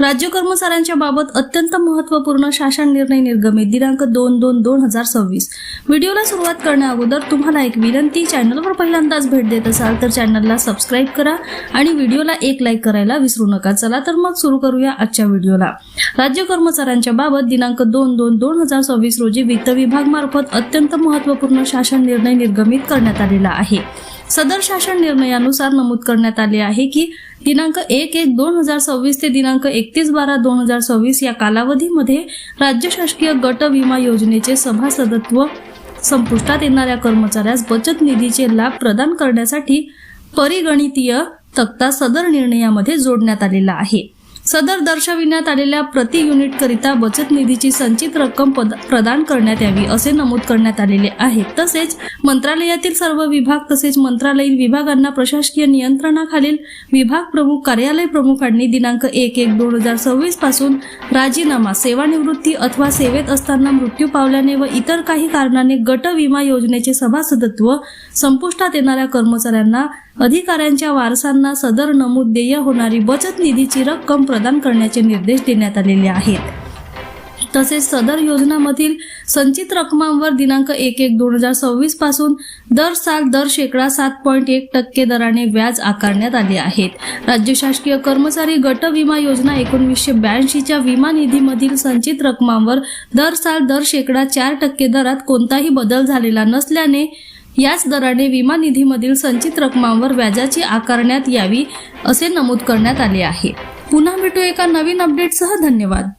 राज्य कर्मचाऱ्यांच्या बाबत अत्यंत महत्त्वपूर्ण शासन निर्णय निर्गमित. दिनांक दोन दोन दोन हजार सव्वीस. व्हिडिओला सुरुवात करण्या अगोदर तुम्हाला एक विनंती चॅनलवर पहिल्यांदाच भेट देत असाल तर चॅनलला सबस्क्राईब करा आणि व्हिडिओला एक लाईक करायला विसरू नका. चला तर मग सुरू करूया आजच्या व्हिडिओला. राज्य कर्मचाऱ्यांच्या बाबत दिनांक दोन दोन दोन हजार सव्वीस रोजी वित्त विभागमार्फत अत्यंत महत्त्वपूर्ण शासन निर्णय निर्गमित करण्यात आलेला आहे. सदर शासन निर्णयानुसार नमूद करण्यात आले आहे की दिनांक एक एक दोन हजार सव्वीस ते दिनांक एकतीस बारा दोन हजार सव्वीस या कालावधीमध्ये राज्य शासकीय गट विमा योजनेचे सभासदत्व संपुष्टात येणाऱ्या कर्मचाऱ्यास बचत निधीचे लाभ प्रदान करण्यासाठी परिगणितीय तक्ता सदर निर्णयामध्ये जोडण्यात आलेला आहे. सदर दर्शविण्यात आलेल्या प्रति युनिट करिता बचत निधीची संचित रक्कम पद- प्रदान करण्यात यावी असे नमूद करण्यात आलेले आहे. तसेच मंत्रालयातील सर्व विभाग तसेच मंत्रालयीन विभागांना प्रशासकीय नियंत्रणाखालील विभाग प्रमुख कार्यालय प्रमुखांनी दिनांक एक एक दोन हजार सव्वीसपासून राजीनामा सेवानिवृत्ती अथवा सेवेत असताना मृत्यू पावल्याने व इतर काही कारणाने गट विमा योजनेचे सभासदत्व संपुष्टात येणाऱ्या कर्मचाऱ्यांना अधिकाऱ्यांच्या वारसांना सदर नमूद देय होणारी बचत निधीची रक्कम प्रदान करण्याचे निर्देश देण्यात आलेले आहेत. तसेच सदर योजनामधील संचित रकमांवर दिनांक एक एक दोन हजार सव्वीसपासून दर साल दर शेकडा सात पॉईंट एक टक्के दराने व्याज आकारण्यात आले आहेत. राज्य शासकीय कर्मचारी गट विमा योजना एकोणवीसशे ब्याऐंशीच्या विमा निधीमधील संचित रकमांवर दर साल दर शेकडा चार टक्के दरात कोणताही बदल झालेला नसल्याने याच दराने विमा निधीमधील संचित रकमांवर व्याजाची आकारण्यात यावी असे नमूद करण्यात आले आहे. पुन्हा भेटू एका नवीन अपडेटसह धन्यवाद.